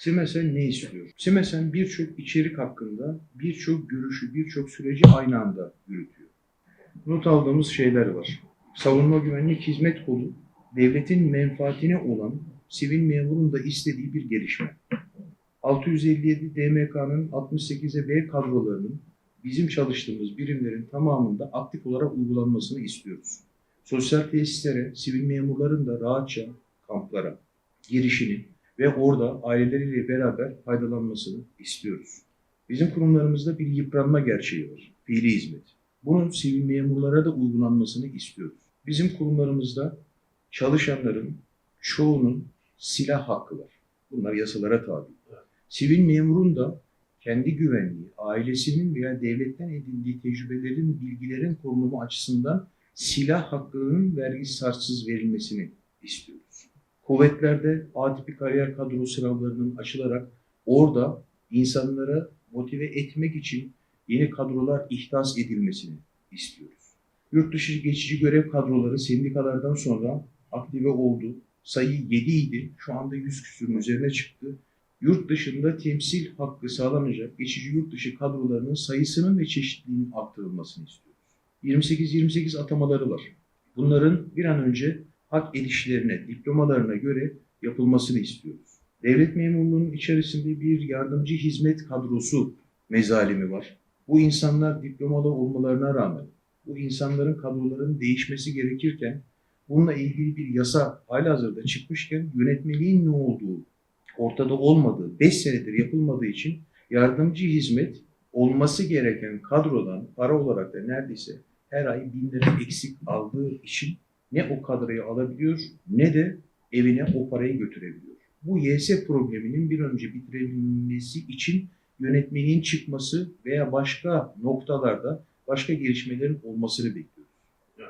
Simesen ne istiyor? Simesen birçok içerik hakkında birçok görüşü, birçok süreci aynı anda yürütüyor. Not aldığımız şeyler var. Savunma Güvenlik Hizmet Kolu, devletin menfaatine olan sivil memurun da istediği bir gelişme. 657 DMK'nın 68'e B kadrolarının bizim çalıştığımız birimlerin tamamında aktif olarak uygulanmasını istiyoruz. Sosyal tesislere, sivil memurların da rahatça kamplara girişini ve orada aileleriyle beraber faydalanmasını istiyoruz. Bizim kurumlarımızda bir yıpranma gerçeği var. Fiili hizmet. Bunun sivil memurlara da uygulanmasını istiyoruz. Bizim kurumlarımızda çalışanların çoğunun silah hakkı var. Bunlar yasalara tabi. Sivil memurun da kendi güvenliği, ailesinin veya devletten edindiği tecrübelerin, bilgilerin korunumu açısından silah hakkının vergisiz harçsız verilmesini istiyoruz. Kuvvetlerde A tipi kariyer kadro sınavlarının açılarak orada insanlara motive etmek için yeni kadrolar ihdas edilmesini istiyoruz. Yurt dışı geçici görev kadroları sendikalardan sonra aktive oldu. Sayı 7 idi. Şu anda 100 küsürün üzerine çıktı. Yurt dışında temsil hakkı sağlanacak geçici yurt dışı kadrolarının sayısının ve çeşitliliğinin arttırılmasını istiyoruz. 28-28 atamaları var. Bunların bir an önce hak edişlerine, diplomalarına göre yapılmasını istiyoruz. Devlet memurluğunun içerisinde bir yardımcı hizmet kadrosu mezalimi var. Bu insanlar diplomalı olmalarına rağmen bu insanların kadrolarının değişmesi gerekirken bununla ilgili bir yasa halihazırda çıkmışken yönetmeliğin ne olduğu ortada olmadığı, 5 senedir yapılmadığı için yardımcı hizmet olması gereken kadrodan para olarak da neredeyse her ay bin lira eksik aldığı için ne o kadroyu alabiliyor ne de evine o parayı götürebiliyor. Bu YS probleminin bir önce bitirilmesi için yönetmeliğin çıkması veya başka noktalarda başka gelişmelerin olmasını bekliyoruz.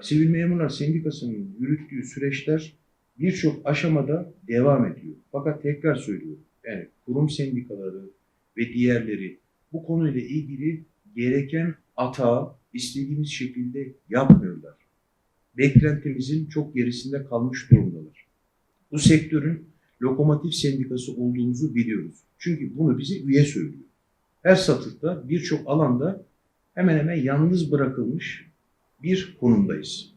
Sivil Memurlar Sendikası'nın yürüttüğü süreçler birçok aşamada devam ediyor. Fakat tekrar söylüyorum. Yani kurum sendikaları ve diğerleri bu konuyla ilgili gereken atağı istediğimiz şekilde yapmıyorlar. Beklentimizin çok gerisinde kalmış durumdalar. Bu sektörün lokomotif sendikası olduğumuzu biliyoruz. Çünkü bunu bize üye söylüyor. Her satırda birçok alanda hemen hemen yalnız bırakılmış bir konumdayız.